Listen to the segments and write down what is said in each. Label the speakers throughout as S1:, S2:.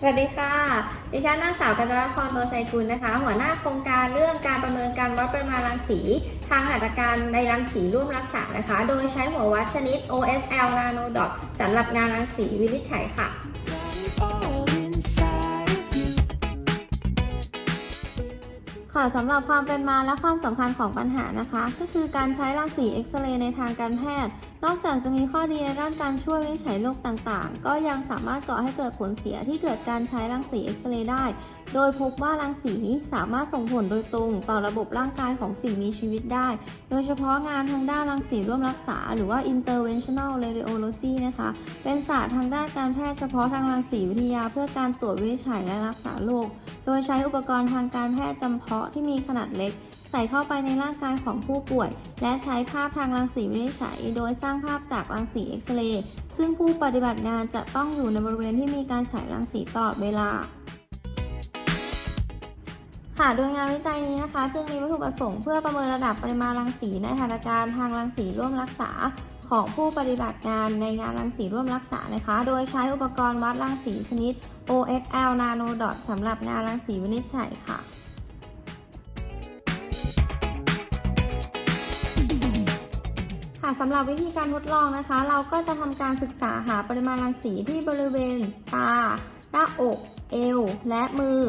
S1: สวัสดีค่ะ ดิฉันนางสาวกัญจนาพรโตชัยกุลนะคะ หัวหน้าโครงการเรื่องการประเมินการวัดปริมาณรังสี ทางหัตถการในรังสีร่วมรักษานะคะ โดยใช้หัววัดชนิด OSL Nano Dot สำหรับงานรังสีวินิจฉัยค่ะ ค่ะสำหรับความเป็นมาและความสำคัญของปัญหานะคะ ก็คือการใช้รังสีเอ็กซเรย์ในทางการแพทย์ นอกจากจะมีข้อดีในด้านการช่วยวินิจฉัยโรคต่างๆ ก็ยังสามารถก่อให้เกิดผลเสียที่เกิดการใช้รังสีเอ็กซเรย์ได้ โดยพบว่ารังสีสามารถส่งผลโดยตรงต่อระบบร่างกายของสิ่งมีชีวิตได้ โดยเฉพาะงานทางด้านรังสีร่วมรักษา หรือว่า interventional radiology นะคะ เป็นศาสตร์ทางด้านการแพทย์เฉพาะทางรังสีวิทยา เพื่อการตรวจวินิจฉัยและรักษาโรค โดยใช้อุปกรณ์ทางการแพทย์จำเพาะที่มีขนาดเล็ก ใส่เข้าไปในร่างกายของผู้ป่วย และใช้ภาพทางรังสีวินิจฉัย โดยสร้างภาพจากรังสีเอ็กซเรย์ซึ่งผู้ปฏิบัติงานจะต้องอยู่ในบริเวณที่มีการฉายรังสีตลอดเวลา ค่ะโดยงานวิจัยนี้นะคะ จึงมีวัตถุประสงค์เพื่อประเมินระดับปริมาณรังสีในหัตถการณ์ทางรังสีร่วมรักษาของผู้ปฏิบัติงานในงานรังสีร่วมรักษานะคะ โดยใช้อุปกรณ์วัดรังสีชนิด OXL Nano Dot สำหรับงานรังสีวินิจฉัยค่ะค่ะสำหรับวิธีการทดลองนะคะ เราก็จะทำการศึกษาหาปริมาณรังสีที่บริเวณตา หน้าอก เอว และมือ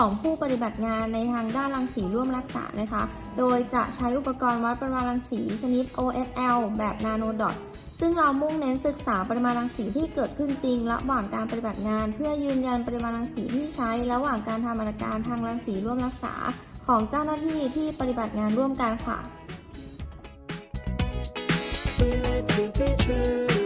S1: ของผู้ปฏิบัติงานในทางด้านรังสีร่วมรักษานะคะ โดยจะใช้อุปกรณ์วัดปริมาณรังสีชนิด OSL แบบนาโนดอทซึ่งเรามุ่งเน้นศึกษาปริมาณรังสีที่เกิดขึ้นจริง ระหว่างการปฏิบัติงาน เพื่อยืนยันปริมาณรังสีที่ใช้ ระหว่างการทำอาการทางรังสีร่วมรักษา ของเจ้าหน้าที่ที่ปฏิบัติงานร่วมกันค่ะ
S2: Feel it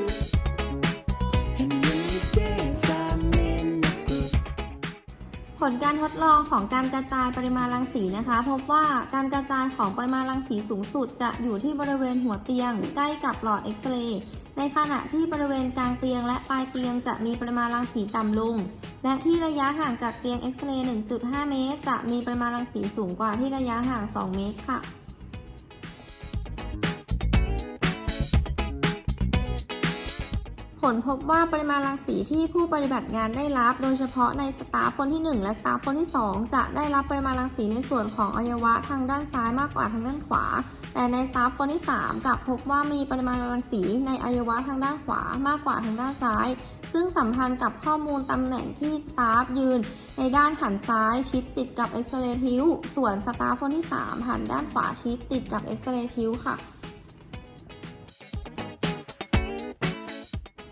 S1: ผลการทดลองของการกระจายปริมาณรังสีนะคะ พบว่าการกระจายของปริมาณรังสีสูงสุด จะอยู่ที่บริเวณหัวเตียง ใกล้กับหลอดเอ็กซเรย์ในขณะที่บริเวณกลางเตียงและปลายเตียงจะมีปริมาณรังสีต่ำลง และที่ระยะห่างจากเตียงเอ็กซเรย์1.5 เมตร จะมีปริมาณรังสีสูงกว่าที่ระยะห่าง 2 เมตรค่ะ ผลพบว่าปริมาณรังสีที่ผู้ปฏิบัติงานได้รับ โดยเฉพาะในสตาฟคนที่ 1 และสตาฟคนที่ 2 จะได้รับปริมาณรังสีในส่วนของอวัยวะทางด้านซ้ายมากกว่าทางด้านขวา แต่ในสตาฟคนที่ 3 กลับพบว่ามีปริมาณรังสีในอวัยวะทางด้านขวามากกว่าทางด้านซ้าย ซึ่งสัมพันธ์กับข้อมูลตำแหน่งที่สตาฟยืน ในด้านหันซ้ายชิดติดกับเอ็กซเรย์ทิ้วส่วนสตาฟคนที่ 3 หันด้านขวาชิดติดกับเอ็กซเรย์ทิ้วค่ะ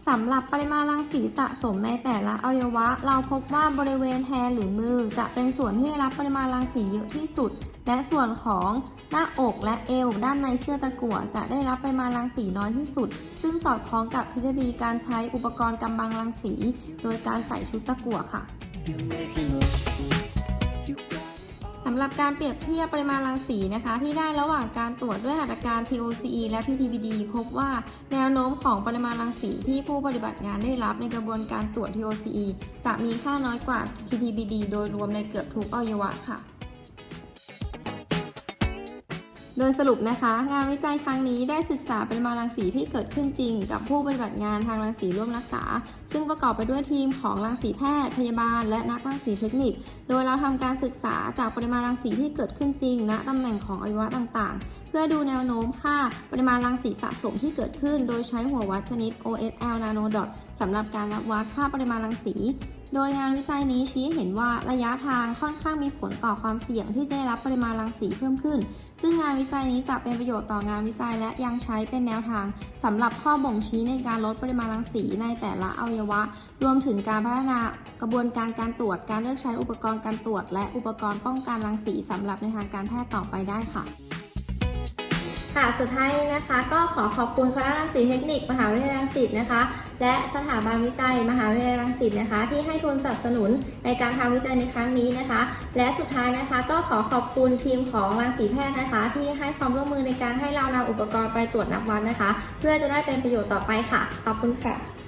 S1: สำหรับปริมาณรังสีสะสมในแต่ละอวัยวะ เราพบว่าบริเวณแฮนหรือมือ จะเป็นส่วนที่ได้รับปริมาณรังสีเยอะที่สุด และส่วนของหน้าอกและเอว ด้านในเสื้อตะกั่วจะได้รับปริมาณรังสีน้อยที่สุด ซึ่งสอดคล้องกับทฤษฎีการใช้อุปกรณ์กำบังรังสี โดยการใส่ชุดตะกั่วค่ะำหรับการเปรียบเทียบปริมาณรังสีนะคะ ที่ได้ระหว่างการตรวจด้วยหัตถการ TOCE และ PTBD พบว่าแนวโน้มของปริมาณรังสีที่ผู้ปฏิบัติงานได้รับในกระบวนการตรวจ TOCE จะมีค่าน้อยกว่า PTBD โดยรวมในเกือบทุกอวัยวะค่ะ โดยสรุปนะคะ งานวิจัยครั้งนี้ได้ศึกษาเปริมาณรังสีที่เกิดขึ้นจริง กับผู้ปฏิบัติงานทางรังสีร่วมรักษา ซึ่งประกอบไปด้วยทีมของรังสีแพทย์ พยาบาล และนักรังสีเทคนิค โดยเราทำการศึกษาจากปริมาณรังสีที่เกิดขึ้นจริงณตำแหน่งของอวัยวะต่างๆ เพื่อดูแนวโน้มค่าปริมาณรังสีสะสมที่เกิดขึ้น โดยใช้หัววัดชนิด OSL Nano Dot สำหรับการวัดค่าปริมาณรังสี โดยงานวิจัยนี้ชี้เห็นว่าระยะทางค่อนข้างมีผลต่อความเสี่ยงที่จะได้รับปริมาณรังสีเพิ่มขึ้น ซึ่งงานวิจัยนี้จะเป็นประโยชน์ต่องานวิจัยและยังใช้เป็นแนวทางสำหรับข้อบ่งชี้ในการลดปริมาณรังสีในแต่ละอวัยวะ รวมถึงการพัฒนากระบวนการการตรวจ การเลือกใช้อุปกรณ์การตรวจ และอุปกรณ์ป้องกันรังสีสำหรับในทางการแพทย์ต่อไปได้ค่ะ ค่ะสุดท้ายนี้นะคะก็ขอขอบคุณคณะรังสีเทคนิคมหาวิทยาลัยรังสิตนะคะ และสถาบันวิจัยมหาวิทยาลัยรังสิตนะคะ ที่ให้ทุนสนับสนุนในการทำวิจัยในครั้งนี้นะคะ และสุดท้ายนะคะก็ขอขอบคุณทีมของรังสีแพทย์นะคะ ที่ให้ความร่วมมือในการให้เรานำอุปกรณ์ไปตรวจนับวัดนะคะ เพื่อจะได้เป็นประโยชน์ต่อไปค่ะขอบคุณค่ะ